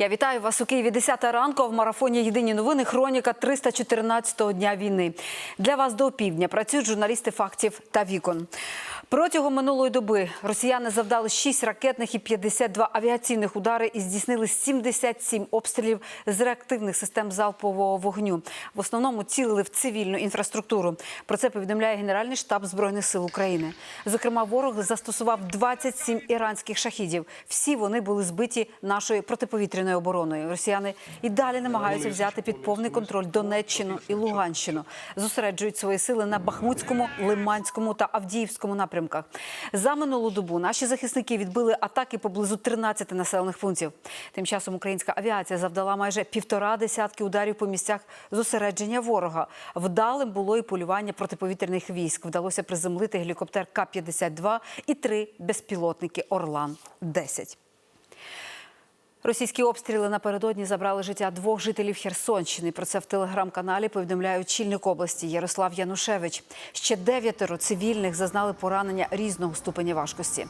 Я вітаю вас у Києві 10 ранку. В марафоні Єдині новини. Хроніка 314-го дня війни. Для вас до опівдня працюють журналісти фактів та вікон. Протягом минулої доби росіяни завдали 6 ракетних і 52 авіаційних удари і здійснили 77 обстрілів з реактивних систем залпового вогню. В основному цілили в цивільну інфраструктуру. Про це повідомляє Генеральний штаб збройних сил України. Зокрема, ворог застосував 27 іранських шахідів. Всі вони були збиті нашою протиповітряною обороною. Росіяни і далі намагаються взяти під повний контроль Донеччину і Луганщину. Зосереджують свої сили на Бахмутському, Лиманському та Авдіївському напрямках. За минулу добу наші захисники відбили атаки поблизу 13 населених пунктів. Тим часом українська авіація завдала майже півтора десятки ударів по місцях зосередження ворога. Вдалим було і полювання протиповітряних військ. Вдалося приземлити гелікоптер К-52 і три безпілотники Орлан-10. Російські обстріли напередодні забрали життя двох жителів Херсонщини. Про це в телеграм-каналі повідомляє очільник області Ярослав Янушевич. Ще дев'ятеро цивільних зазнали поранення різного ступеня важкості.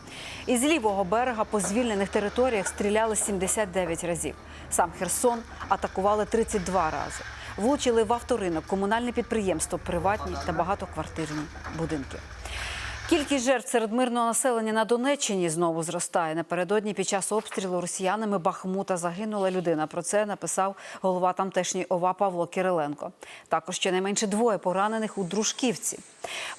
Із лівого берега по звільнених територіях стріляли 79 разів. Сам Херсон атакували 32 рази. Влучили в авторинок, комунальне підприємство, приватні та багатоквартирні будинки. Кількість жертв серед мирного населення на Донеччині знову зростає. Напередодні під час обстрілу росіянами Бахмута загинула людина. Про це написав голова тамтешньої ОВА Павло Кириленко. Також щонайменше двоє поранених у Дружківці.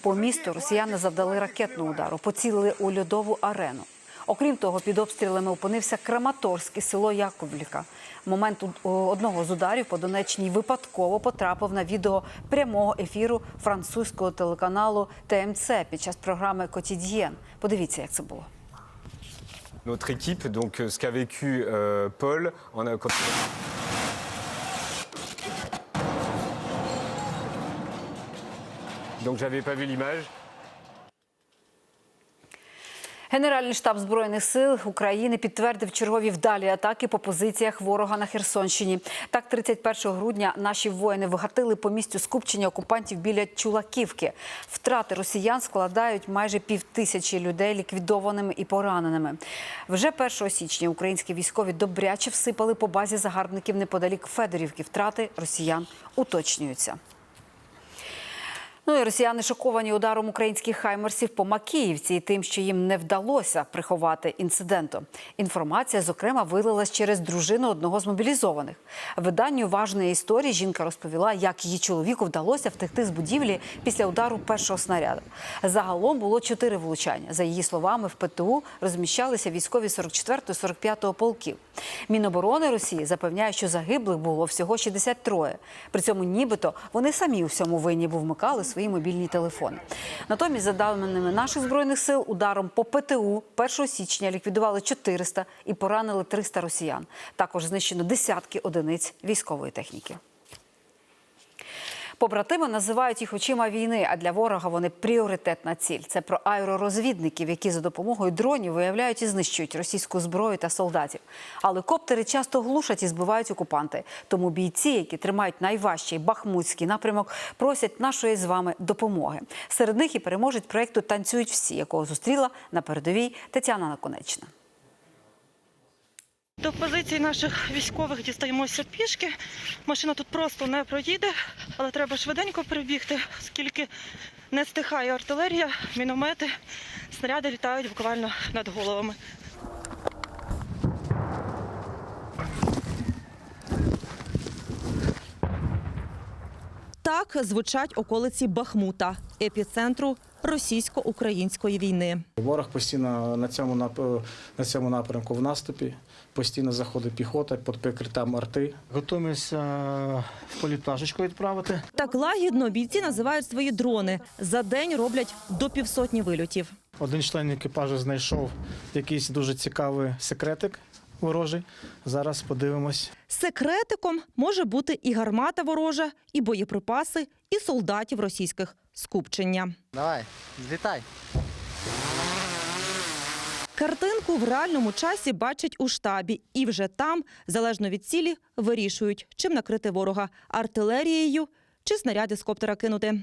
По місту росіяни завдали ракетну удару, поцілили у льодову арену. Окрім того, під обстрілами опинився Краматорськ і село Яковліка. Момент одного з ударів по Донеччині випадково потрапив на відео прямого ефіру французького телеканалу ТМЦ під час програми Котід'єн. Подивіться, як це було. Notre équipe, donc euh, ce qu'a vécu euh, Paul, on a. Donc j'avais pas vu l'image. Генеральний штаб збройних сил України підтвердив чергові вдалі атаки по позиціях ворога на Херсонщині. Так, 31 грудня наші воїни вигатили по місцю скупчення окупантів біля Чулаківки. Втрати росіян складають майже півтисячі людей ліквідованими і пораненими. Вже 1 січня українські військові добряче всипали по базі загарбників неподалік Федорівки. Втрати росіян уточнюються. Ну і росіяни шоковані ударом українських хаймерсів по Макіївці і тим, що їм не вдалося приховати інциденту. Інформація, зокрема, вилилась через дружину одного з мобілізованих. Виданню важної історії жінка розповіла, як її чоловіку вдалося втекти з будівлі після удару першого снаряду. Загалом було чотири влучання. За її словами, в ПТУ розміщалися військові 44-45 полків. Міноборони Росії запевняє, що загиблих було всього 63. При цьому нібито вони самі у всьому винні, бо вмикали свої мобільні телефони. Натомість, за даними наших збройних сил, ударом по ПТУ 1 січня ліквідували 400 і поранили 300 росіян. Також знищено десятки одиниць військової техніки. Побратими називають їх очима війни, а для ворога вони пріоритетна ціль. Це про аеророзвідників, які за допомогою дронів виявляють і знищують російську зброю та солдатів. Але коптери часто глушать і збивають окупанти. Тому бійці, які тримають найважчий бахмутський напрямок, просять нашої з вами допомоги. Серед них і переможець проєкту Танцюють всі, якого зустріла на передовій Тетяна Наконечна. До позиції наших військових дістаємося пішки. Машина тут просто не проїде, але треба швиденько прибігти, оскільки не стихає артилерія, міномети, снаряди літають буквально над головами. Так звучать околиці Бахмута, епіцентру російсько-української війни. Ворог постійно на цьому нап- на цьому напрямку в наступі, постійно заходить піхота під прикриттям арти. Готуємося в політ пташечку відправити. Так лагідно бійці називають свої дрони. За день роблять до півсотні вильотів. Один член екіпажу знайшов якийсь дуже цікавий секретик ворожий. Зараз подивимось. Секретиком може бути і гармата ворожа, і боєприпаси, і солдатів російських скупчення. Давай, злітай. Картинку в реальному часі бачать у штабі, і вже там, залежно від цілі, вирішують, чим накрити ворога артилерією чи снаряди з коптера кинути.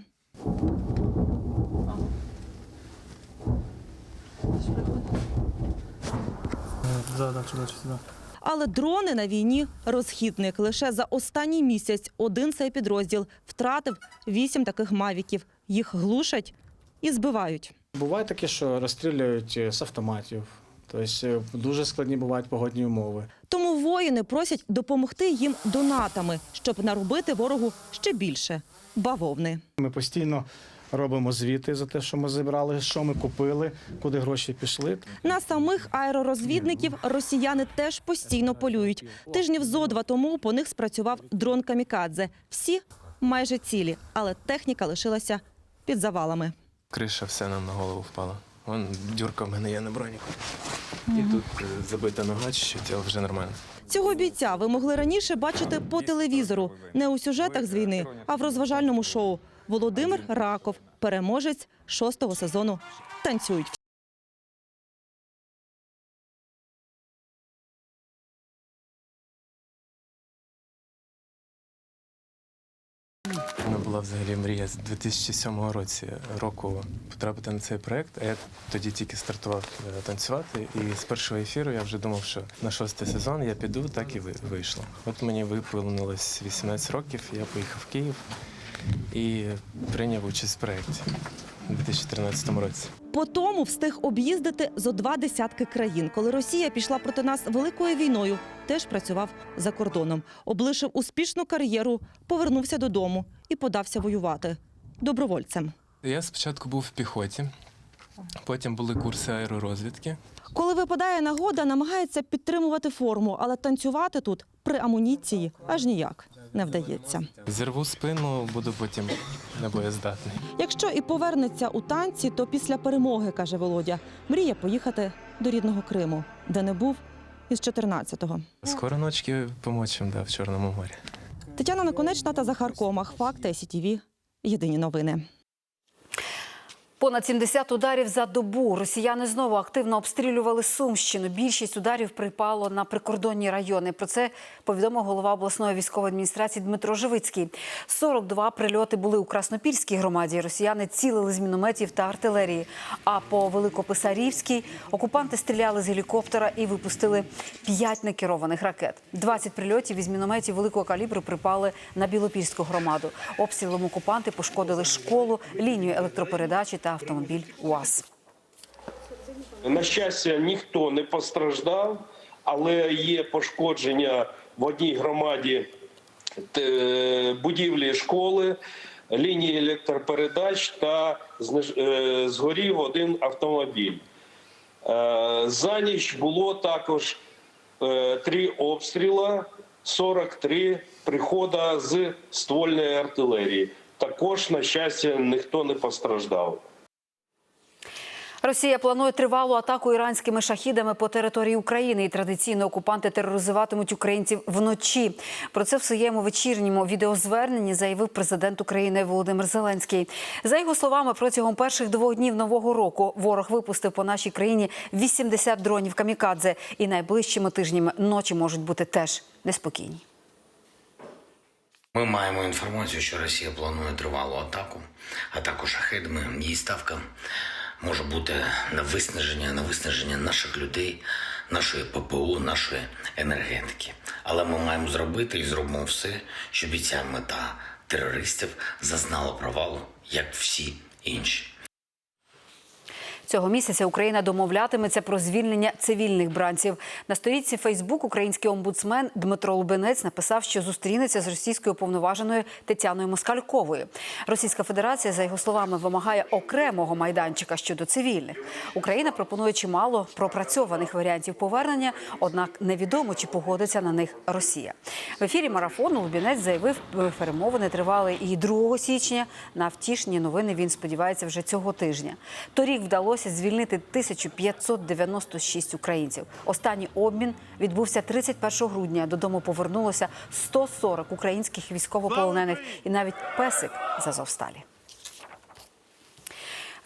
Да, да, сюди, сюди. Але дрони на війні розхідник. Лише за останній місяць один цей підрозділ втратив вісім таких мавіків. Їх глушать і збивають. Буває таке, що розстрілюють е, з автоматів. Тобто е, дуже складні бувають погодні умови. Тому воїни просять допомогти їм донатами, щоб наробити ворогу ще більше бавовни. Ми постійно робимо звіти за те, що ми зібрали, що ми купили, куди гроші пішли. На самих аеророзвідників росіяни теж постійно полюють. Тижнів зо два тому по них спрацював дрон камікадзе. Всі майже цілі, але техніка лишилася під завалами. Криша все нам на голову впала. Вон дюрка в мене є на броніку. І тут е, забита нога, чуть-чуть, але вже нормально. Цього бійця ви могли раніше бачити по телевізору, не у сюжетах з війни, а в розважальному шоу. Володимир Раков, переможець шостого сезону. Танцюють. Мене була взагалі мрія з 2007 році року потрапити на цей проект. А я тоді тільки стартував е, танцювати. І з першого ефіру я вже думав, що на шостий сезон я піду, так і ви- вийшло. От мені виповнилось 18 років, я поїхав в Київ і прийняв участь в проєкті у 2013 році. По тому встиг об'їздити зо два десятки країн. Коли Росія пішла проти нас великою війною, теж працював за кордоном. Облишив успішну кар'єру, повернувся додому і подався воювати добровольцем. Я спочатку був в піхоті, потім були курси аеророзвідки. Коли випадає нагода, намагається підтримувати форму, але танцювати тут при амуніції аж ніяк не вдається. Зірву спину, буду потім небоєздатний. Якщо і повернеться у танці, то після перемоги, каже Володя, мріє поїхати до рідного Криму, де не був із 14-го. Скоро ночки помочимо да, в Чорному морі. Тетяна Наконечна та Захар Комах. Факти СІТІВІ. Єдині новини. Понад 70 ударів за добу. Росіяни знову активно обстрілювали Сумщину. Більшість ударів припало на прикордонні райони. Про це повідомив голова обласної військової адміністрації Дмитро Живицький. 42 прильоти були у Краснопільській громаді. Росіяни цілили з мінометів та артилерії. А по Великописарівській окупанти стріляли з гелікоптера і випустили 5 некерованих ракет. 20 прильотів із мінометів великого калібру припали на Білопільську громаду. Обстрілом окупанти пошкодили школу, лінію електропередачі та автомобіль УАЗ. На щастя, ніхто не постраждав, але є пошкодження в одній громаді е, будівлі школи, лінії електропередач та е, згорів один автомобіль. Е, За ніч було також три обстріла, 43 прихода з ствольної артилерії. Також, на щастя, ніхто не постраждав. Росія планує тривалу атаку іранськими шахідами по території України. І традиційно окупанти тероризуватимуть українців вночі. Про це в своєму вечірньому відеозверненні заявив президент України Володимир Зеленський. За його словами, протягом перших двох днів нового року ворог випустив по нашій країні 80 дронів камікадзе. І найближчими тижнями ночі можуть бути теж неспокійні. Ми маємо інформацію, що Росія планує тривалу атаку, атаку шахедами. Її ставка може бути на виснаження, на виснаження наших людей, нашої ППО, нашої енергетики. Але ми маємо зробити і зробимо все, щоб і ця мета терористів зазнала провалу, як всі інші. Цього місяця Україна домовлятиметься про звільнення цивільних бранців. На сторінці Фейсбук український омбудсмен Дмитро Лубенець написав, що зустрінеться з російською повноваженою Тетяною Москальковою. Російська Федерація, за його словами, вимагає окремого майданчика щодо цивільних. Україна пропонує чимало пропрацьованих варіантів повернення, однак невідомо, чи погодиться на них Росія. В ефірі марафону Лубінець заявив, перемовини тривали і 2 січня. На втішні новини він сподівається вже цього тижня. Торік вдалося звільнити 1596 українців. Останній обмін відбувся 31 грудня. Додому повернулося 140 українських військовополонених і навіть песик з Азовсталі.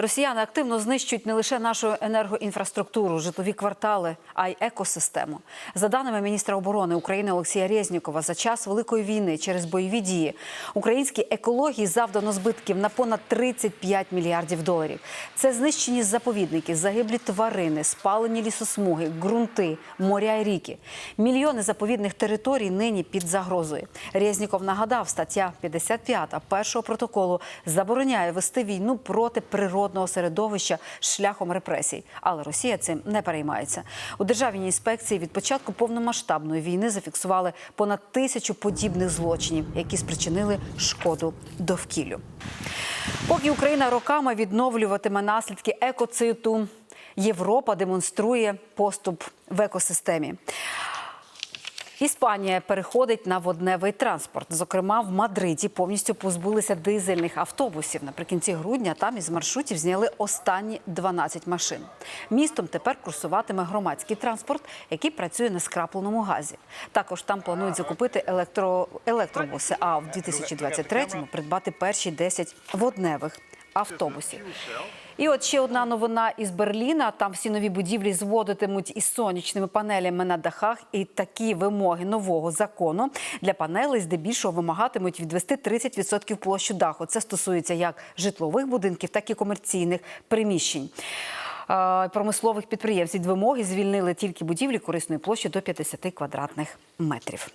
Росіяни активно знищують не лише нашу енергоінфраструктуру, житлові квартали, а й екосистему. За даними міністра оборони України Олексія Резнікова, за час великої війни через бойові дії українській екології завдано збитків на понад 35 мільярдів доларів. Це знищені заповідники, загиблі тварини, спалені лісосмуги, ґрунти, моря і ріки. Мільйони заповідних територій нині під загрозою. Резніков нагадав, стаття 55 першого протоколу забороняє вести війну проти природного середовища шляхом репресій. Але Росія цим не переймається. У державній інспекції від початку повномасштабної війни зафіксували понад тисячу подібних злочинів, які спричинили шкоду довкіллю. Поки Україна роками відновлюватиме наслідки екоциту, Європа демонструє поступ в екосистемі. Іспанія переходить на водневий транспорт. Зокрема, в Мадриді повністю позбулися дизельних автобусів. Наприкінці грудня там із маршрутів зняли останні 12 машин. Містом тепер курсуватиме громадський транспорт, який працює на скрапленому газі. Також там планують закупити електро... електробуси, а в 2023-му придбати перші 10 водневих автобусів. І от ще одна новина із Берліна. Там всі нові будівлі зводитимуть із сонячними панелями на дахах. І такі вимоги нового закону для панелей здебільшого вимагатимуть відвести 30% площу даху. Це стосується як житлових будинків, так і комерційних приміщень. Промислових підприємств від вимоги звільнили тільки будівлі корисної площі до 50 квадратних метрів.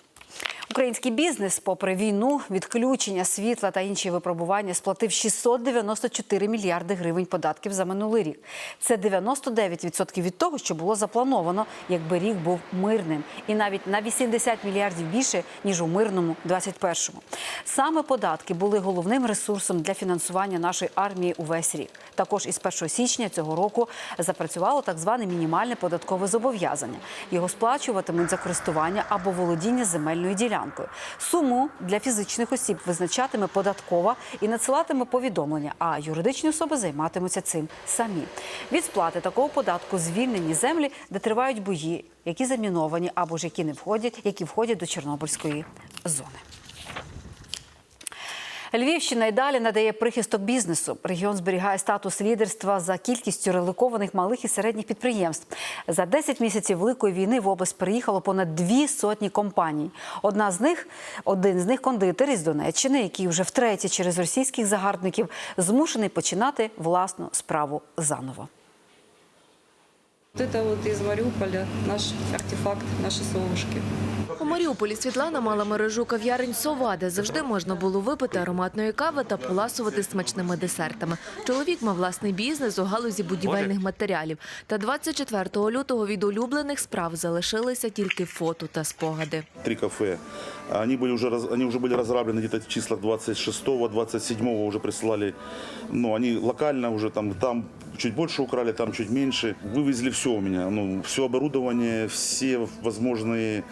Український бізнес, попри війну, відключення світла та інші випробування, сплатив 694 мільярди гривень податків за минулий рік. Це 99% від того, що було заплановано, якби рік був мирним, і навіть на 80 мільярдів більше ніж у мирному 21-му. Саме податки були головним ресурсом для фінансування нашої армії увесь рік. Також із 1 січня цього року запрацювало так зване мінімальне податкове зобов'язання. Його сплачуватимуть за користування або володіння земельною ділянкою. Суму для фізичних осіб визначатиме податкова і надсилатиме повідомлення. А юридичні особи займатимуться цим самі. Від сплати такого податку звільнені землі, де тривають бої, які заміновані або ж які не входять, які входять до Чорнобильської зони. Львівщина й далі надає прихисток бізнесу. Регіон зберігає статус лідерства за кількістю релокованих малих і середніх підприємств. За 10 місяців великої війни в область приїхало понад дві сотні компаній. Одна з них один з них кондитер із Донеччини, який вже втретє через російських загарбників змушений починати власну справу заново. Вот это вот из Мариуполя наш артефакт, наши совушки. У Маріуполі Світлана мала мережу кав'ярень «Сова», де завжди можна було випити ароматної кави та поласувати смачними десертами. Чоловік мав власний бізнес у галузі будівельних матеріалів. Та 24 лютого від улюблених справ залишилися тільки фото та спогади. три кафе. Они были уже, раз- они уже были разграблены где-то в числах 26-го, 27-го уже присылали. Ну, они локально уже там, там чуть больше украли, там чуть меньше. Вывезли все у меня. Ну, все оборудование, все возможные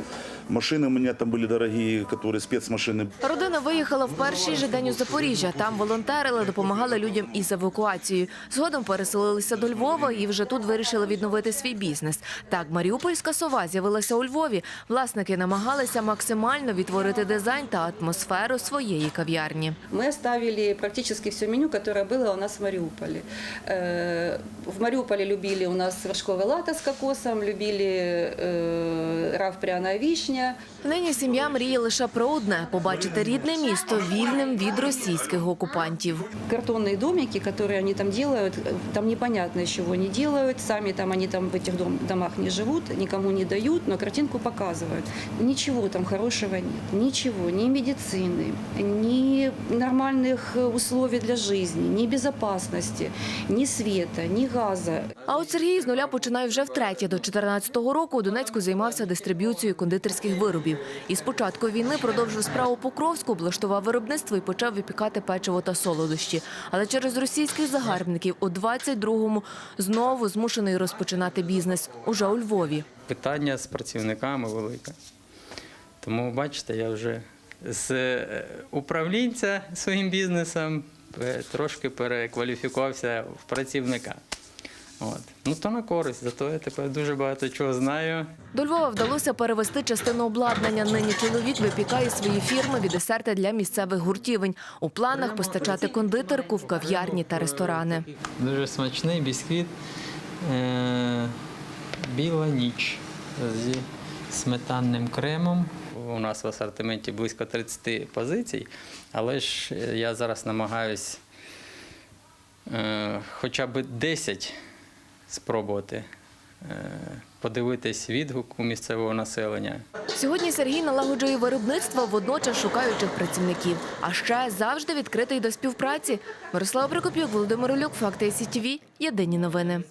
машины у меня там были дорогие, которые спецмашины. Родина виїхала в перший же день у Запоріжжя. Там волонтерили, допомагали людям із евакуацією. Згодом переселилися до Львова і вже тут вирішили відновити свій бізнес. Так, маріупольська сова з'явилася у Львові. Власники намагалися максимально відтворити дизайн та атмосферу своєї кав'ярні. Мы оставили практически все меню, которое было у нас в Мариуполе. Э, В Мариуполе любили у нас вершковый латте с кокосом, любили э, раф пряная вишня. Нині сім'я мріє лише про одне побачити рідне місто вільним від російських окупантів. Картонные домики, которые они там делают, э, там непонятно, из чего они делают. Сами там они там в этих дом- домах не живут, никому не дают, но картинку показывают. Ничего там хорошего нет. Ничего. Ни медицины, ни нормальных э, условий для жизни, ни безопасности, ни света, ни газа. А от Сергій з нуля починає вже втретє. До 14-го року у Донецьку займався дистриб'юцією кондитерських виробів. І з початку війни продовжив справу Покровську, облаштував виробництво і почав випікати печиво та солодощі. Але через російських загарбників у 22-му знову змушений розпочинати бізнес уже у Львові. питання з працівниками велике. Тому, бачите, я вже з е, управлінця своїм бізнесом е, трошки перекваліфікувався в працівника. От. Ну то на користь, зато я тепер дуже багато чого знаю. До Львова вдалося перевести частину обладнання. Нині чоловік випікає свої фірми від десерти для місцевих гуртівень. У планах постачати кондитерку в кав'ярні та ресторани. Дуже смачний бісквіт. Е- біла ніч зі сметанним кремом. У нас в асортименті близько 30 позицій, але ж е, я зараз намагаюсь е- хоча б 10 спробувати. е, Подивитись відгук у місцевого населення. Сьогодні Сергій налагоджує виробництво, водночас шукаючих працівників. А ще завжди відкритий до співпраці. Мирослава Прокопюк, Володимир Олюк, Факти СІТВ. Єдині новини.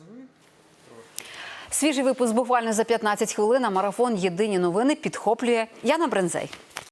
Свіжий випуск буквально за 15 хвилин. а Марафон Єдині новини підхоплює Яна Брензей.